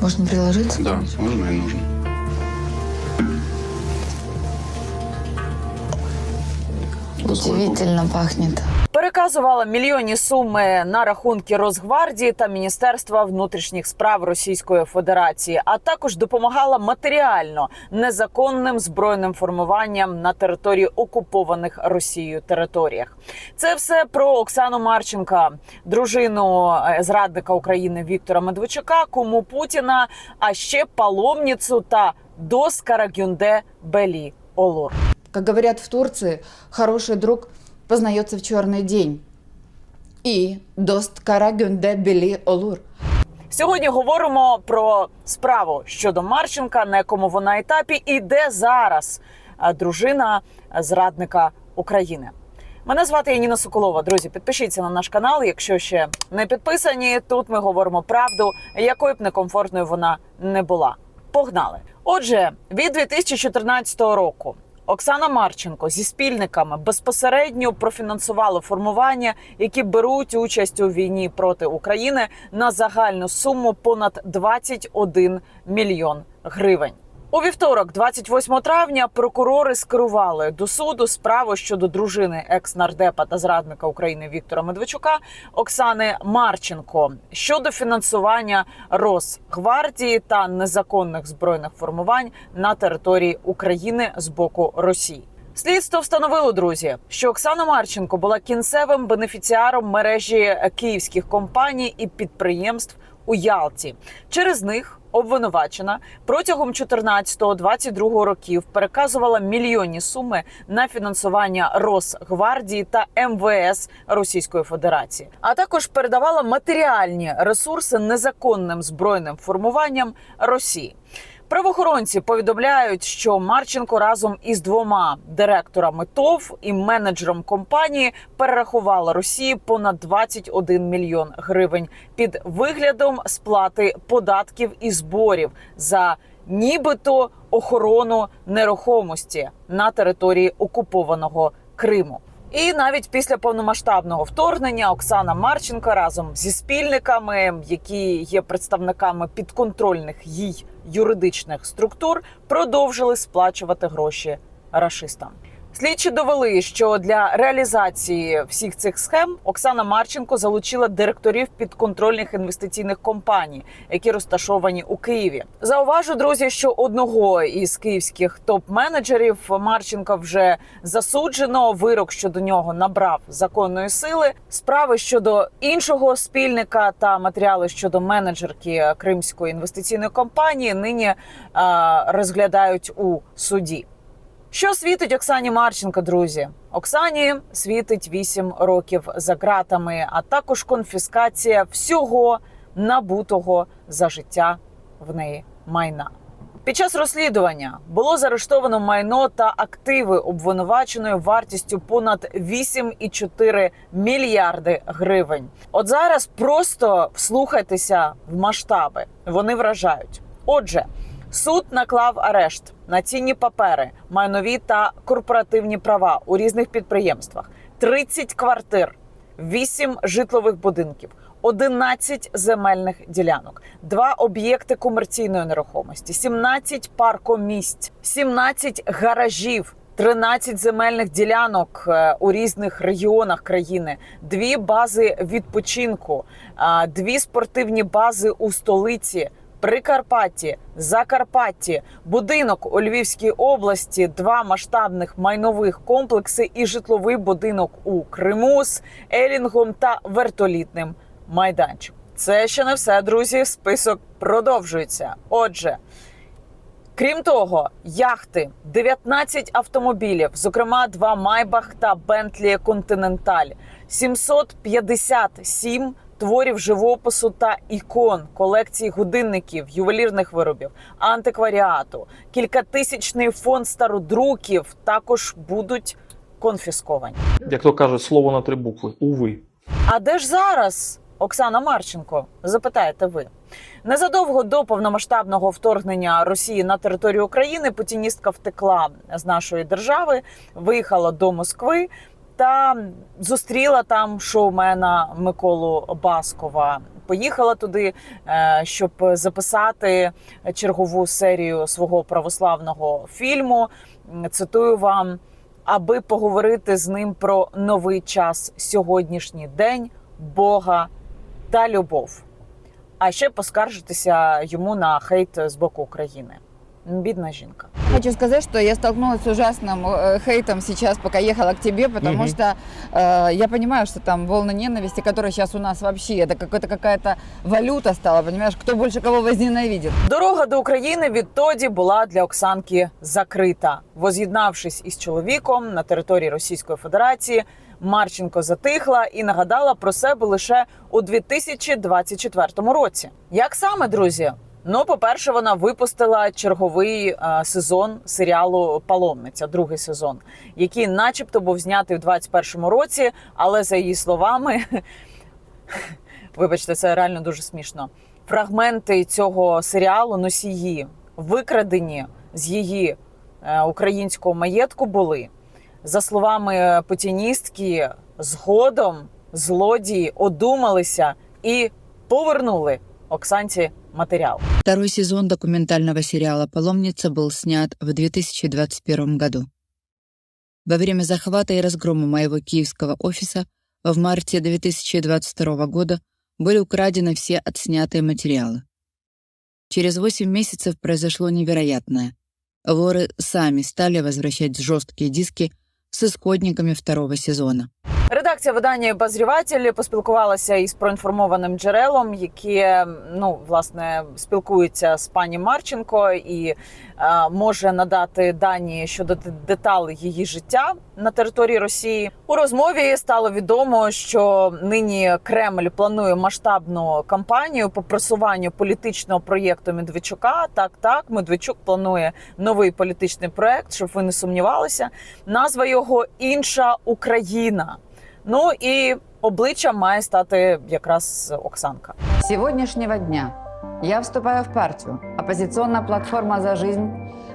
Можно приложиться? Да, можно и нужно. Удивительно пахнет. Переказувала мільйонні суми на рахунки Росгвардії та Міністерства внутрішніх справ Російської Федерації, а також допомагала матеріально незаконним збройним формуванням на території окупованих Росією територіях. Це все про Оксану Марченка, дружину е, зрадника України Віктора Медведчука, кому Путіна, а ще паломницю та доскара Гюнде Белі Олор. Как говорят в Турции, хороший друг познается в черный день. И дост кара гюнде олур. Сьогодні говоримо про справу щодо Марченка, на якому вона етапі, і де зараз дружина зрадника України. Мене звати Яніна Соколова. Друзі, підпишіться на наш канал, якщо ще не підписані. Тут ми говоримо правду, якою б некомфортною вона не була. Погнали! Отже, від 2014 року Оксана Марченко зі спільниками безпосередньо профінансували формування, які беруть участь у війні проти України на загальну суму понад 21 мільйон гривень. У вівторок, 28 травня, прокурори скерували до суду справу щодо дружини екс-нардепа та зрадника України Віктора Медведчука Оксани Марченко щодо фінансування Росгвардії та незаконних збройних формувань на території України з боку Росії. Слідство встановило, друзі, що Оксана Марченко була кінцевим бенефіціаром мережі київських компаній і підприємств у Ялті. Через них обвинувачена протягом 14-22 років переказувала мільйонні суми на фінансування Росгвардії та МВС Російської Федерації, а також передавала матеріальні ресурси незаконним збройним формуванням Росії. Правоохоронці повідомляють, що Марченко разом із двома директорами ТОВ і менеджером компанії перерахувала Росії понад 21 мільйон гривень під виглядом сплати податків і зборів за нібито охорону нерухомості на території окупованого Криму. І навіть після повномасштабного вторгнення Оксана Марченко разом зі спільниками, які є представниками підконтрольних їй юридичних структур, продовжили сплачувати гроші рашистам. Слідчі довели, що для реалізації всіх цих схем Оксана Марченко залучила директорів підконтрольних інвестиційних компаній, які розташовані у Києві. Зауважу, друзі, що одного із київських топ-менеджерів Марченка вже засуджено. Вирок щодо нього набрав законної сили. Справи щодо іншого спільника та матеріали щодо менеджерки Кримської інвестиційної компанії нині е, розглядають у суді. Що світить Оксані Марченко, друзі? Оксані світить 8 років за ґратами, а також конфіскація всього набутого за життя в неї майна. Під час розслідування було заарештовано майно та активи обвинуваченої вартістю понад 8,4 мільярди гривень. От зараз просто вслухайтеся в масштаби. Вони вражають. Отже, Суд наклав арешт на цінні папери, майнові та корпоративні права у різних підприємствах, 30 квартир, 8 житлових будинків, 11 земельних ділянок, 2 об'єкти комерційної нерухомості, 17 паркомісць, 17 гаражів. 13 земельних ділянок е, у різних регіонах країни, дві бази відпочинку, дві спортивні бази у столиці, Прикарпатті, Закарпатті, будинок у Львівській області, два масштабних майнових комплекси і житловий будинок у Криму з елінгом та вертолітним майданчиком. Це ще не все, друзі. Список продовжується. Отже. Крім того, яхти, 19 автомобілів, зокрема два Майбах та Бентлі Континенталь, 757 творів живопису та ікон, колекції годинників, ювелірних виробів, антикваріату, кількатисячний фонд стародруків також будуть конфісковані. Як то кажуть, слово на три букви. Уви. А де ж зараз Оксана Марченко? Запитаєте ви. Незадовго до повномасштабного вторгнення Росії на територію України путіністка втекла з нашої держави, виїхала до Москви та зустріла там шоумена Миколу Баскова. поїхала туди, е, щоб записати чергову серію свого православного фільму. Цитую вам, аби поговорити з ним про новий час, сьогоднішній день, Бога та любов. А ще поскаржитися йому на хейт з боку України Бідна жінка. Хочу сказать, что я столкнулась с ужасным э, хейтом сейчас, пока ехала к тебе, потому Мгм. что э, я понимаю, что там волны ненависти, которая сейчас у нас вообще, это какая-то какая-то валюта стала, понимаешь, кто больше кого возненавидит. Дорога до України відтоді була для Оксанки закрита. Воз'єднавшись із чоловіком на території Російської Федерації, Марченко затихла і нагадала про себе лише у 2024 році. Як саме, друзі? Ну, по-перше, вона випустила черговий е, сезон серіалу Паломниця, другий сезон, який, начебто, був знятий у 2021 році, але за її словами, вибачте, це реально дуже смішно. Фрагменти цього серіалу носії викрадені з її е, українського маєтку були. За словами путіністки, згодом злодії одумалися і повернули Оксанці матеріал. Второй сезон документального сериала «Паломница» был снят в 2021 году. Во время захвата и разгрома моего киевского офиса в марте 2022 года были украдены все отснятые материалы. Через 8 месяцев произошло невероятное. Воры сами стали возвращать жесткие диски с исходниками второго сезона. Редакція видання «Обозріватель» поспілкувалася із проінформованим джерелом, яке ну власне спілкується з пані Марченко і е, може надати дані щодо деталей її життя на території Росії. У розмові стало відомо, що нині Кремль планує масштабну кампанію по просуванню політичного проєкту Медведчука. Так, так, Медведчук планує новий політичний проєкт, щоб ви не сумнівалися. Назва його інша Україна. Ну і обличчям має стати якраз Оксанка. сьогоднішнього дня я вступаю в партію. Опозиційна платформа за жизнь»,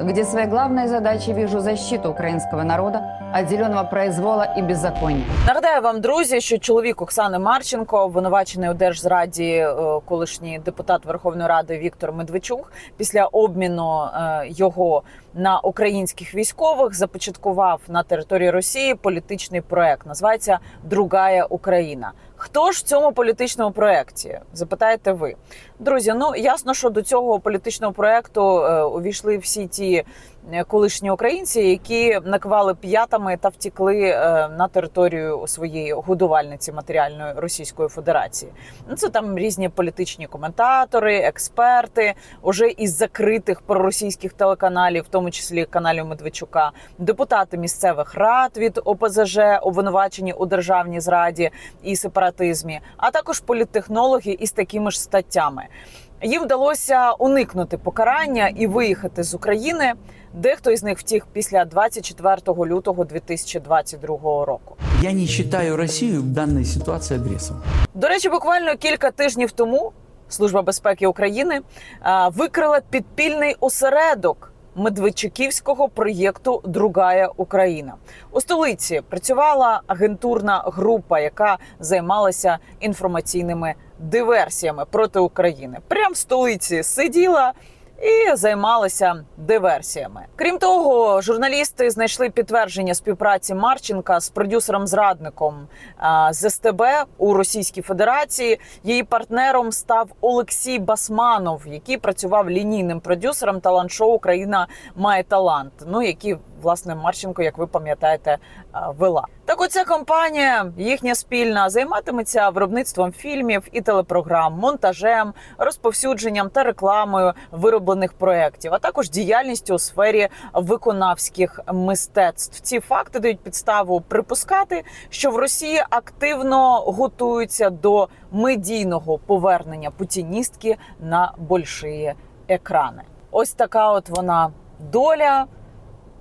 где своей главной задачей вижу защиту украинского народа от зеленого произвола и беззакония. Нагадаю вам, друзі, що чоловік Оксани Марченко, обвинувачений у держзраді, е, колишній депутат Верховної Ради Віктор Медведчук, після обміну е, його на українських військових започаткував на території Росії політичний проект. Називається Другая Україна. Хто ж в цьому політичному проекті? Запитаєте ви, друзі? Ну ясно, що до цього політичного проекту е, увійшли всі ті е, колишні українці, які накивали п'ятами та втікли е, на територію своєї годувальниці матеріальної Російської Федерації. Ну це там різні політичні коментатори, експерти, уже із закритих проросійських телеканалів, в тому числі каналів Медведчука, депутати місцевих рад від ОПЗЖ, обвинувачені у державній зраді і сепаратизмі, а також політтехнологи із такими ж статтями. Їм вдалося уникнути покарання і виїхати з України. Дехто із них втік після 24 лютого 2022 року. Я не считаю Россию в данной ситуации агрессором. До речі, буквально кілька тижнів тому Служба безпеки України а, викрила підпільний осередок Медведчуківського проєкту Другая Україна у столиці. Працювала агентурна група, яка займалася інформаційними диверсіями проти України. Прямо в столиці сиділа. І займалися диверсіями. Крім того, журналісти знайшли підтвердження співпраці Марченка з продюсером-зрадником з СТБ у Російській Федерації. Її партнером став Олексій Басманов, який працював лінійним продюсером талант-шоу Україна має талант. Ну які власне Марченко, як ви пам'ятаєте, вела. Так, оця компанія, їхня спільна, займатиметься виробництвом фільмів і телепрограм, монтажем, розповсюдженням та рекламою вироблених проєктів, а також діяльністю у сфері виконавських мистецтв. Ці факти дають підставу припускати, що в Росії активно готуються до медійного повернення путіністки на больші екрани. Ось така от вона доля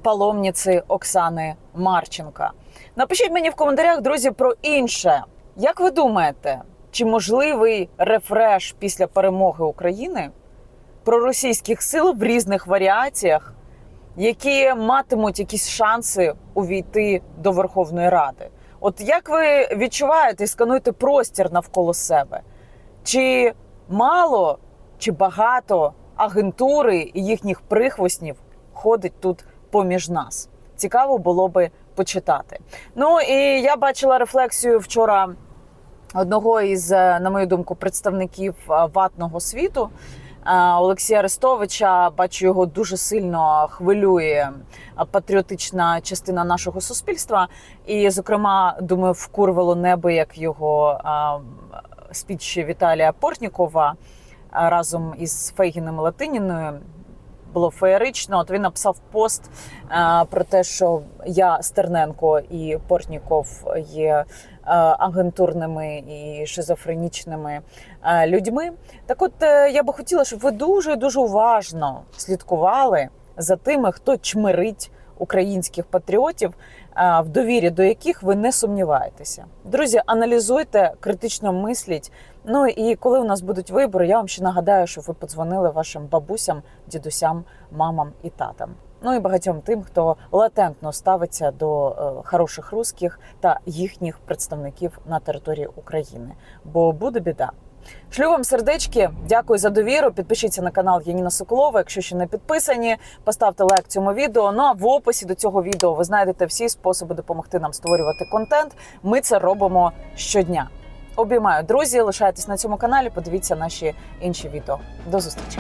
паломниці Оксани Марченка. Напишіть мені в коментарях, друзі, про інше. Як ви думаєте, чи можливий рефреш після перемоги України проросійських сил в різних варіаціях, які матимуть якісь шанси увійти до Верховної Ради? От як ви відчуваєте і скануєте простір навколо себе? Чи мало чи багато агентури і їхніх прихвостнів ходить тут поміж нас? Цікаво було би почитати. Ну і я бачила рефлексію вчора одного із, е, на мою думку, представників е, ватного світу. е, Олексія Арестовича, бачу, його дуже сильно хвилює патріотична частина нашого суспільства. І, зокрема, думаю, вкурвало небо як його спіч Віталія Портнікова разом із Фейгіним Латиніною. Було феєрично. От він написав пост е, про те, що я Стерненко і Портніков є е, агентурними і шизофренічними е, людьми. Так, от я би хотіла, щоб ви дуже дуже уважно слідкували за тими, хто чмирить українських патріотів, е, в довірі до яких ви не сумніваєтеся. Друзі, аналізуйте, критично мисліть. Ну і коли у нас будуть вибори, я вам ще нагадаю, що ви подзвонили вашим бабусям, дідусям, мамам і татам. Ну і багатьом тим, хто латентно ставиться до е, хороших русських та їхніх представників на території України. Бо буде біда. Шлю вам сердечки, дякую за довіру. Підпишіться на канал Яніна Соколова, якщо ще не підписані. Поставте лайк цьому відео. Ну а в описі до цього відео ви знайдете всі способи допомогти нам створювати контент. Ми це робимо щодня. Обіймаю друзі, лишайтесь на цьому каналі. Подивіться наші інші відео. До зустрічі.